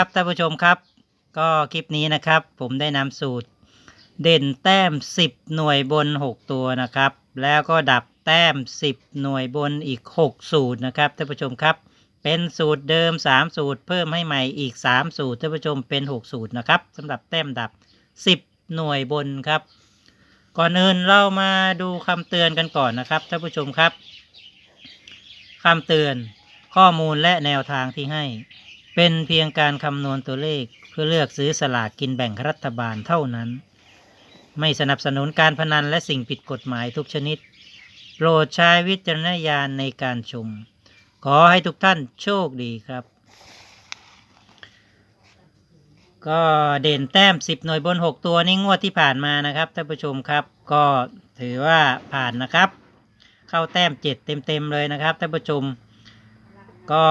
ครับท่านผู้ชมครับก็คลิปนี้นะครับ ผมได้นำสูตรเด่นแต้ม 10 หน่วยบน 6 ตัวนะครับ แล้วก็ดับแต้ม 10 หน่วยบนอีก 6 สูตรนะครับท่านผู้ชมครับ เป็นสูตรเดิม 3 สูตร เพิ่มให้ใหม่อีก 3 สูตรท่านผู้ชมเป็น 6 สูตรนะครับสำหรับแต้มดับ 10 หน่วยบนครับ ก่อนอื่นเรามาดูคำเตือนกันก่อนนะครับท่านผู้ชมครับคำเตือนข้อมูลและแนวทางที่ให้ เป็นเพียงการคำนวณตัวเลขเพื่อเลือกซื้อสลากกินแบ่งรัฐบาลเท่านั้น ไม่สนับสนุนการพนันและสิ่งผิดกฎหมายทุกชนิด โปรดใช้วิจารณญาณในการชม ขอให้ทุกท่านโชคดีครับ ก็เด่นแต้ม 10 หน่วยบน 6 ตัวนี่งวดที่ผ่านมานะครับท่านผู้ชมครับ ก็ถือว่าผ่านนะครับ เข้าแต้ม 7 เต็มๆเลยนะครับท่านผู้ชมก็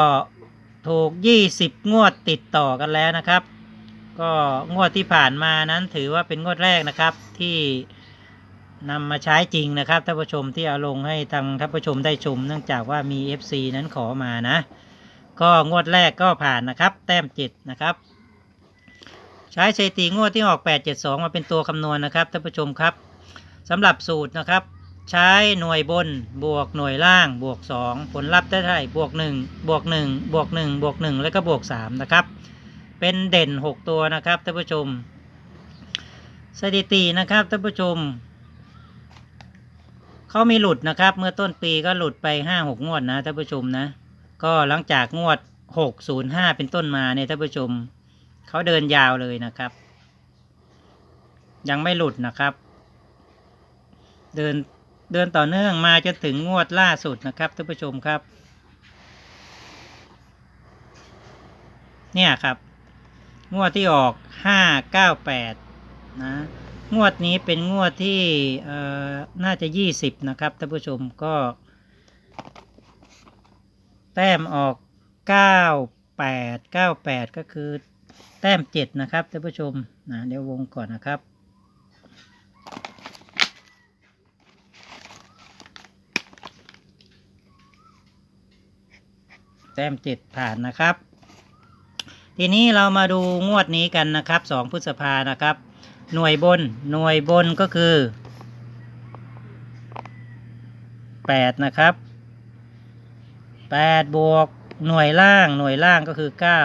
ถูก 20 งวดติดต่อกันแล้วนะครับ ก็งวดที่ผ่านมานั้นถือว่าเป็นงวดแรกนะครับที่นำมาใช้จริงนะครับท่านผู้ชมที่เอาลงให้ทางท่านผู้ชมได้ชม เนื่องจากว่ามี FC นั้นขอมานะ ก็งวดแรกก็ผ่านนะครับ แต้ม7นะครับ ใช้สถิติงวดที่ออก 872 มาเป็นตัวคำนวณนะครับท่านผู้ชมครับสำหรับสูตรนะครับ ใช้หน่วยบนบวกหน่วยล่างบวก 2 ผลลัพธ์ได้เท่าไหร่บวก1บวก1บวก1บวก1แล้วก็บวก3นะครับ เป็นเด่น 6 ตัวนะครับท่านผู้ชม สถิตินะครับท่านผู้ชมเขามีหลุดนะครับ เมื่อต้นปีก็หลุดไป 5-6 งวดนะท่านผู้ชมนะ ก็หลังจากงวด 605 เป็นต้นมาเนี่ยท่านผู้ชมเขาเดินยาวเลยนะครับ ยังไม่หลุดนะครับ เดิน เดินต่อเนื่องมาจนถึงงวดล่าสุดนะครับท่านผู้ชมครับ เนี่ยครับ งวดที่ออกห้าเก้าแปดนะ งวดนี้เป็นงวดที่เอ่อน่าจะยี่สิบนะครับท่านผู้ชมก็ แต้มออกเก้าแปดเก้าแปดก็คือแต้มเจ็ดนะครับท่านผู้ชมนะเดี๋ยววงก่อนนะครับ แต้มเจ็ดผ่านนะครับ ทีนี้เรามาดูงวดนี้กันนะครับสองพฤษภานะครับ หน่วยบนหน่วยบนก็คือแปดนะครับแปดบวกหน่วยล่างหน่วยล่างก็คือเก้า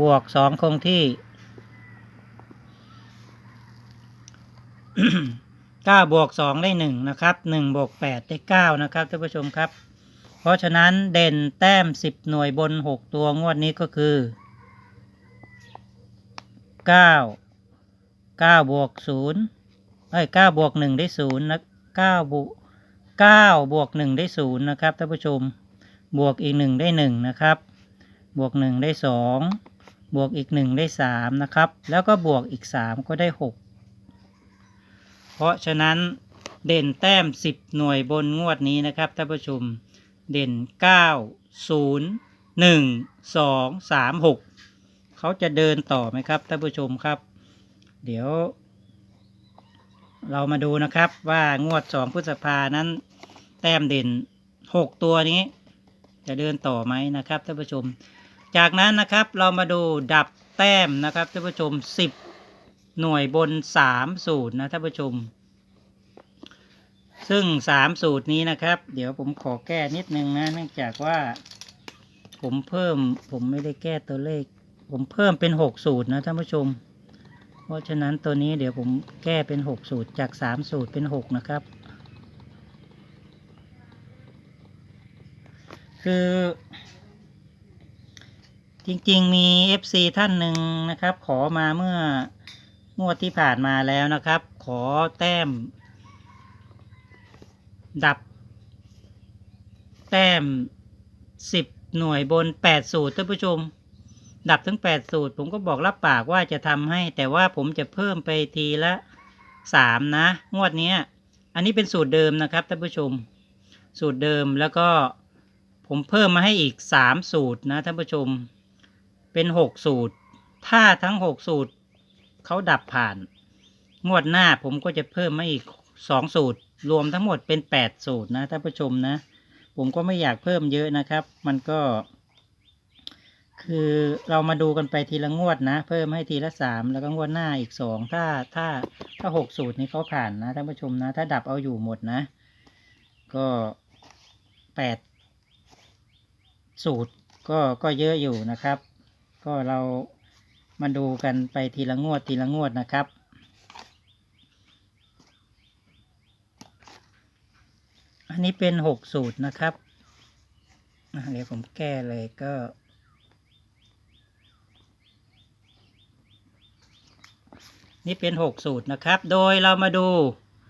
บวกสองคงที่เก้าบวกสองได้หนึ่งนะครับหนึ่งบวกแปดได้เก้านะครับท่านผู้ชมครับ ราะฉะนั้นเด่นแต้มสิบหน่วยบนหกตัวงวดนี้ก็คือเก้าเก้าบวกศูนย์เอ้ยเก้าบวกหนึ่งได้ศูนย์นะเก้าบวกเก้าบวกหนึ่งได้ศูนย์นะครับท่านผู้ชม บวกอีกหนึ่งได้หนึ่งนะครับ บวกหนึ่งได้สองบวกอีกหนึ่งได้สามนะครับ แล้วก็บวกอีกสามก็ได้หกเพราะฉะนั้นเด่นแต้มสิบหน่วยบนงวดนี้นะครับท่านผู้ชม เด่นเก้าศูนย์หนึ่งสองสามหกเขาจะเดินต่อไหมครับท่านผู้ชมครับ เดี๋ยว เรามาดูนะครับว่างวดสองพฤษภานั้น แต้มเด่นหกตัวนี้ จะเดินต่อไหมนะครับท่านผู้ชม จากนั้นนะครับเรามาดูดับแต้มนะครับท่านผู้ชมสิบหน่วยบนสามสูตรนะท่านผู้ชม ซึ่งสามสูตรนี้นะครับ เดี๋ยวผมขอแก้นิดนึงนะ เนื่องจากว่า ผมเพิ่มผมไม่ได้แก้ตัวเลข ผมเพิ่มเป็นหกสูตรนะท่านผู้ชม เพราะฉะนั้นตัวนี้เดี๋ยวผมแก้เป็นหกสูตรจากสามสูตรเป็นหกนะครับ คือจริงๆ มี FC ท่านหนึ่งนะครับ ขอมาเมื่องวดที่ผ่านมาแล้วนะครับ ขอแต้ม ดับ แต้มสิบหน่วยบนแปดสูตรท่านผู้ชม ดับทั้งแปดสูตร ผมก็บอกรับปากว่าจะทำให้ แต่ว่าผมจะเพิ่มไปทีละสามนะ งวดนี้อันนี้เป็นสูตรเดิมนะครับท่านผู้ชม สูตรเดิมแล้วก็ผมเพิ่มมาให้อีกสามสูตรนะท่านผู้ชม เป็นหกสูตร ถ้าทั้งหกสูตรเขาดับผ่าน งวดหน้าผมก็จะเพิ่มมาอีก สองสูตร รวมทั้งหมดเป็นแปดสูตรนะท่านผู้ชมนะ ผมก็ไม่อยากเพิ่มเยอะนะครับ มันก็ คือเรามาดูกันไปทีละงวดนะ เพิ่มให้ทีละสามแล้วก็งวดหน้าอีกสองถ้าถ้าถ้าหกสูตรนี้เขาผ่านนะท่านผู้ชมนะ ถ้าดับเอาอยู่หมดนะ ก็แปดสูตรก็ก็เยอะอยู่นะครับ ก็เรามาดูกันไปทีละงวดทีละงวดนะครับ นนี้เป็นหกสูตรนะครับเดี๋ยวผมแก้เลยก็นี่เป็น 6 สูตรนะครับ โดยเรามาดู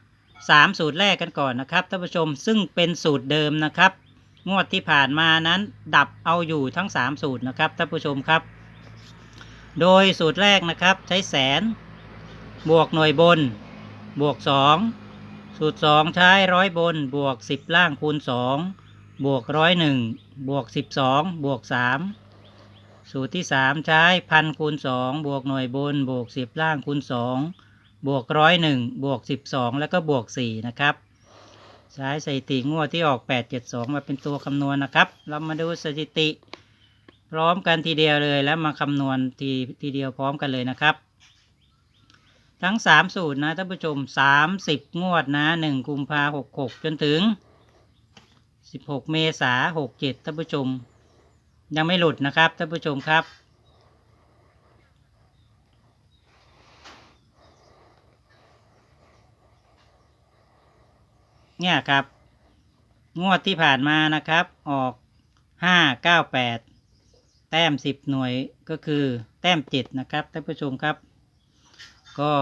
3 สูตรแรกกันก่อนนะครับท่านผู้ชม ซึ่งเป็นสูตรเดิมนะครับ งวดที่ผ่านมานั้น ดับเอาอยู่ทั้ง 3 สูตรนะครับท่านผู้ชมครับ โดยสูตรแรกนะครับใช้แสน บวกหน่วยบน บวก 2 สูตร2ใช้ร้อยบนบวก10ล่างคูณ2บวกร้อยหนึ่งบวก12บวก3สูตรที่3ใช้พันคูณ2บวกหน่วยบนบวก10ล่างคูณ2บวกร้อยหนึ่งบวก12แล้วก็บวก4นะครับ ใช้สถิติงวดที่ออก872มาเป็นตัวคำนวณนะครับ เรามาดูสถิติ พร้อมกันทีเดียวเลยแล้วมาคำนวณทีทีเดียวพร้อมกันเลยนะครับ ทั้ง3สูตรนะท่านผู้ชม30งวดนะ1กุมภา66จนถึง16เมษา67ท่านผู้ชม ยังไม่หลุดนะครับท่านผู้ชมครับเนี่ยครับ งวดที่ผ่านมานะครับ ออกห้าเก้าแปดแต้มสิบหน่วยก็คือแต้มเจ็ดนะครับท่านผู้ชมครับ ก็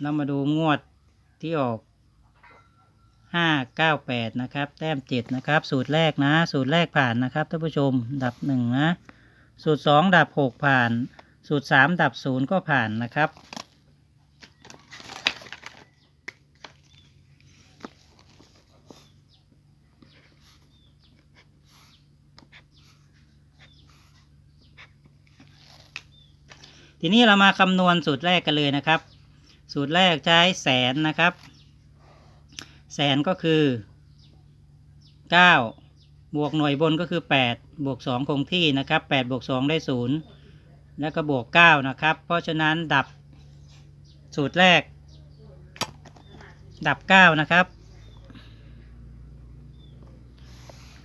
เรามาดูงวดที่ออกห้าเก้าแปดนะครับ แต้มเจ็ดนะครับ สูตรแรกนะ สูตรแรกผ่านนะครับท่านผู้ชม ดับหนึ่งนะ สูตรสองดับหกผ่าน สูตรสามดับศูนย์ก็ผ่านนะครับ ทีนี้เรามาคำนวณสูตรแรกกันเลยนะครับ สูตรแรกใช้แสนนะครับ แสนก็คือ 9 บวกหน่วยบนก็คือ 8 บวก 2 คงที่นะครับ 8 บวก 2 ได้ 0 แล้วก็บวก 9 นะครับ เพราะฉะนั้นดับสูตรแรก ดับ 9 นะครับ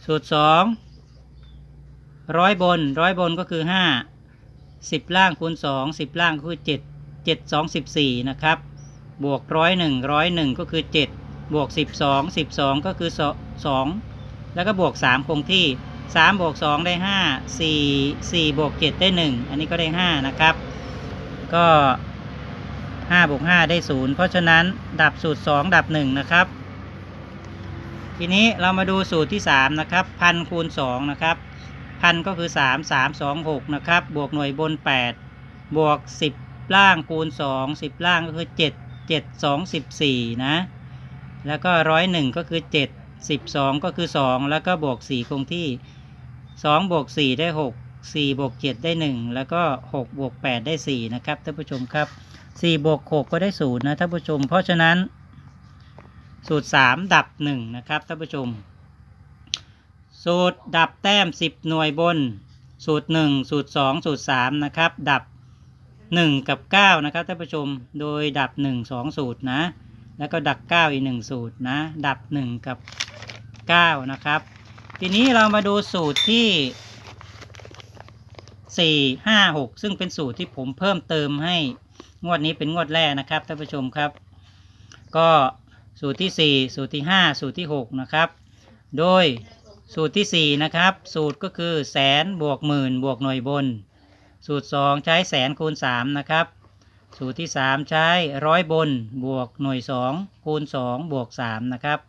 สูตร 2 ร้อยบน ร้อยบนก็คือ 5 10 ล่างคูณ 2 10 ล่างก็คือ 7 7 2 14 นะครับ บวกร้อยหนึ่งร้อยหนึ่งก็คือ 7 บวก 12 12 ก็คือ 2 แล้วก็บวก 3 คงที่ 3 บวก 2 ได้ 5 4 4 บวก 7 ได้ 1 อันนี้ก็ได้ 5 นะครับ ก็ 5 บวก 5 ได้ 0 เพราะฉะนั้นดับสูตร 2 ดับ 1 นะครับ ทีนี้เรามาดูสูตรที่ 3 นะครับพันคูณ 2 นะครับ พันก็คือ 3 3 2 6 นะครับ บวกหน่วยบน 8 บวก 10 ล่างคูณ 2 10 ล่างก็คือ 7 7 2 14 นะ แล้วก็ร้อยหนึ่งก็คือ 7 12 ก็คือ 2 แล้วก็บวก 4 คงที่ 2 บวก 4 ได้ 6 4 บวก 7 ได้ 1 แล้วก็ 6 บวก 8 ได้ 4 นะครับท่านผู้ชมครับ 4 บวก 6 ก็ได้0นะท่านผู้ชม เพราะฉะนั้น สูตร 3 ดับ 1 นะครับท่านผู้ชม สูตรดับแต้ม 10 หน่วยบน สูตร 1 สูตร 2 สูตร 3 นะครับ ดับ 1 กับ 9 นะครับท่านผู้ชมโดยดับ 1 2 สูตรนะ แล้วก็ดับ 9 อีก 1 สูตรนะ ดับ 1 กับ 9 นะครับ ทีนี้เรามาดูสูตรที่ 4 5 6 ซึ่งเป็นสูตรที่ผมเพิ่มเติมให้งวดนี้เป็นงวดแรกนะครับท่านผู้ชมครับ ก็สูตรที่ 4 สูตรที่ 5 สูตรที่ 6 นะครับ โดย สูตรที่ 4 นะครับ สูตรก็คือแสนบวกหมื่นบวกหน่วยบน สูตร 2 ใช้แสนคูณ 3 นะครับ สูตรที่ 3 ใช้ร้อยบนบวกหน่วย 2 คูณ 2 บวก 3 นะครับ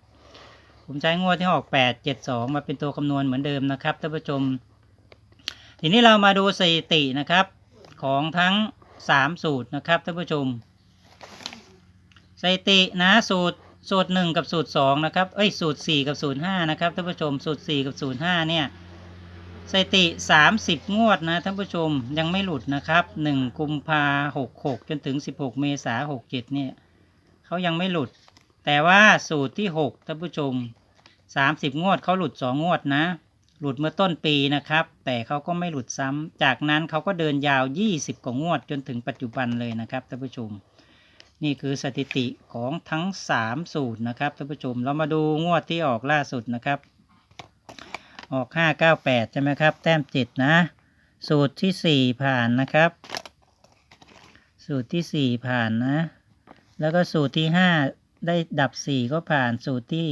ผมใช้งวดที่ออก 8 7 2 มาเป็นตัวคำนวณเหมือนเดิมนะครับท่านผู้ชม ทีนี้เรามาดูสถิตินะครับของทั้ง 3 สูตรนะครับท่านผู้ชมสถิตินะสูตร สูตร 1 กับสูตร2นะครับ เอ้ยสูตร 4 กับสูตร5นะครับท่านผู้ชมสูตร 4 กับสูตร5เนี่ยสถิติ 30 งวดนะท่านผู้ชมยังไม่หลุดนะครับ 1 กุมภา66 จนถึง 16 เมษา67 เนี่ยเขายังไม่หลุด แต่ว่าสูตรที่ 6ท่านผู้ชม 30 งวดเขาหลุด 2 งวดนะ หลุดเมื่อต้นปีนะครับ แต่เขาก็ไม่หลุดซ้ำจากนั้นเขาก็เดินยาว 20 กว่างวดจนถึงปัจจุบันเลยนะครับท่านผู้ชม นี่คือสถิติของทั้ง 3 สูตรนะครับท่านผู้ชมเรามาดูงวดที่ออกล่าสุดนะครับ ออก 598 ใช่ไหมครับ แต้ม 7 นะ สูตรที่ 4 ผ่านนะครับ สูตรที่ 4 ผ่านนะ แล้วก็สูตรที่ 5 ได้ดับ 4 ก็ผ่านสูตรที่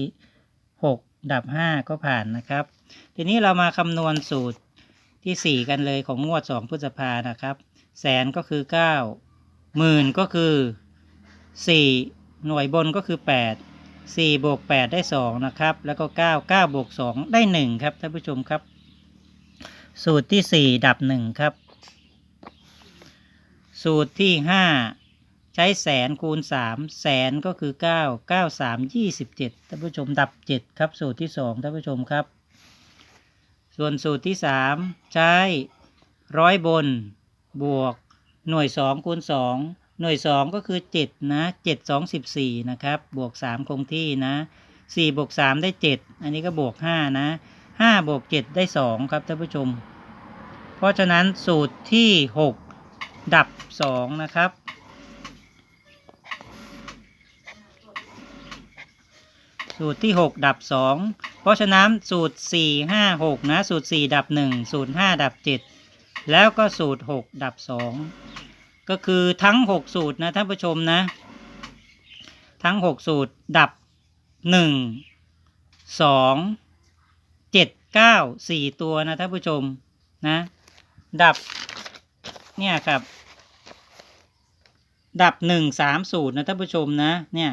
6 ดับ 5 ก็ผ่านนะครับ ทีนี้เรามาคำนวณสูตรที่ 4 กันเลยของงวด 2 พฤษภานะครับ แสนก็คือ 9 หมื่นก็คือ 4 หน่วยบนก็คือ 8 4บวก8ได้2นะครับ แล้วก็ 9 9บวก2ได้ 1 ครับท่านผู้ชมครับ สูตรที่ 4 ดับ 1 ครับ สูตรที่ 5 ใช้แสนคูณ 3 แสนก็คือ 9 9 3 27ท่านผู้ชมดับ 7 ครับ สูตรที่ 2ท่านผู้ชมครับ ส่วนสูตรที่ 3 ใช้ร้อยบนบวกหน่วย 2 คูณ 2 หน่วย 2 ก็คือ 7 นะ7 2 14 นะครับ บวก 3 คงที่นะ 4 บวก 3 ได้ 7 อันนี้ก็บวก 5 นะ 5 บวก 7 ได้ 2 ครับท่านผู้ชม เพราะฉะนั้นสูตรที่ 6 ดับ 2 นะครับ สูตรที่ 6 ดับ 2 เพราะฉะนั้นสูตร 4 5 6 นะ สูตร 4 ดับ 1 สูตร 5 ดับ 7 แล้วก็สูตร 6 ดับ 2 ก็คือทั้ง 6 สูตรนะท่านผู้ชมนะ ทั้ง 6 สูตรดับ 1 2 7 9 4 ตัวนะท่านผู้ชมนะ ดับเนี่ยครับ ดับ 1 3 สูตรนะท่านผู้ชมนะเนี่ย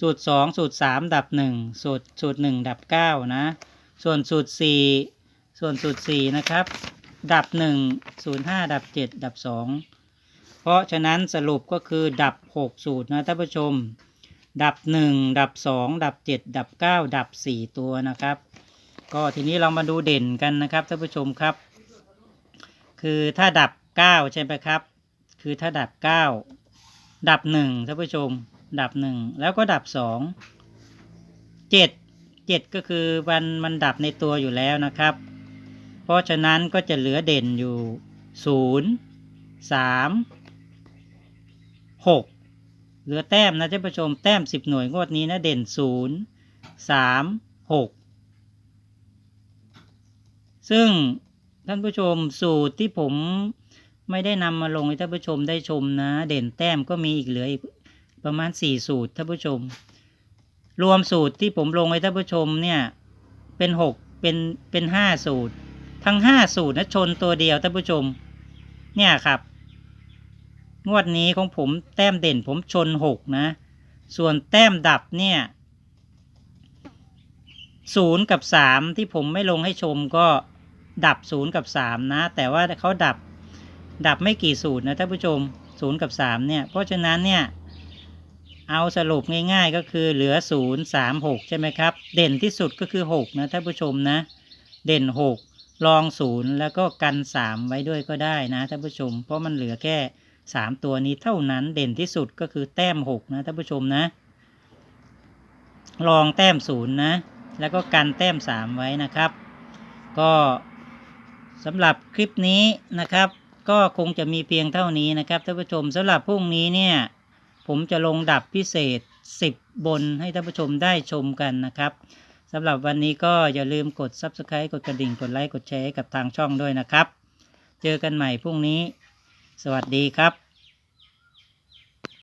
สูตร 2 สูตร 3 ดับ 1 สูตรสูตร 1 ดับ 9 นะ ส่วนสูตร 4 ส่วนสูตร 4 นะครับ ดับ1สูตร5ดับ 7 ดับ 2 เพราะฉะนั้นสรุปก็คือดับ 6 สูตรนะท่านผู้ชม ดับ 1 ดับ 2 ดับ 7 ดับ 9 ดับ 4 ตัวนะครับ ก็ทีนี้เรามาดูเด่นกันนะครับท่านผู้ชมครับ คือถ้าดับ 9 ใช่ไหมครับ คือถ้าดับ 9 ดับ 1ท่านผู้ชม ดับ 1 แล้วก็ดับ 2 7 7 ก็คือมันมันดับในตัวอยู่แล้วนะครับ เพราะฉะนั้นก็จะเหลือเด่นอยู่ 0 3 6เหลือแต้มนะท่านผู้ชมแต้ม10หน่วยงวดนี้นะเด่น0 3 6ซึ่งท่านผู้ชมสูตรที่ผมไม่ได้นำมาลงให้ท่านผู้ชมได้ชมนะ เด่นแต้มก็มีอีกเหลืออีกประมาณ4สูตรท่านผู้ชม รวมสูตรที่ผมลงให้ท่านผู้ชมเนี่ยเป็น6เป็นเป็น5สูตร ทั้ง5สูตรนะชนตัวเดียวท่านผู้ชม เนี่ยครับ งวดนี้ของผมแต้มเด่นผมชน6นะ ส่วนแต้มดับเนี่ยศูนย์กับสามที่ผมไม่ลงให้ชมก็ดับศูนย์กับสามนะ แต่ว่าเขาดับดับไม่กี่สูตรนะท่านผู้ชมศูนย์กับสามเนี่ย เพราะฉะนั้นเนี่ย เอาสรุปง่ายๆก็คือเหลือศูนย์สามหกใช่ไหมครับ เด่นที่สุดก็คือหกนะท่านผู้ชมนะ เด่นหกรองศูนย์แล้วก็กันสามไว้ด้วยก็ได้นะท่านผู้ชม เพราะมันเหลือแค่ สามตัวนี้เท่านั้นเด่นที่สุดก็คือแต้มหกนะท่านผู้ชมนะ รองแต้มศูนย์นะ แล้วก็กันแต้มสามไว้นะครับ ก็สำหรับคลิปนี้นะครับ ก็คงจะมีเพียงเท่านี้นะครับท่านผู้ชมสำหรับพรุ่งนี้เนี่ย ผมจะลงดับพิเศษ 10 บนให้ท่านผู้ชมได้ชมกันนะครับสำหรับวันนี้ก็อย่าลืมกด Subscribe กดกระดิ่ง กดไลค์ กดแชร์กับทางช่องด้วยนะครับ เจอกันใหม่พรุ่งนี้ สวัสดีครับ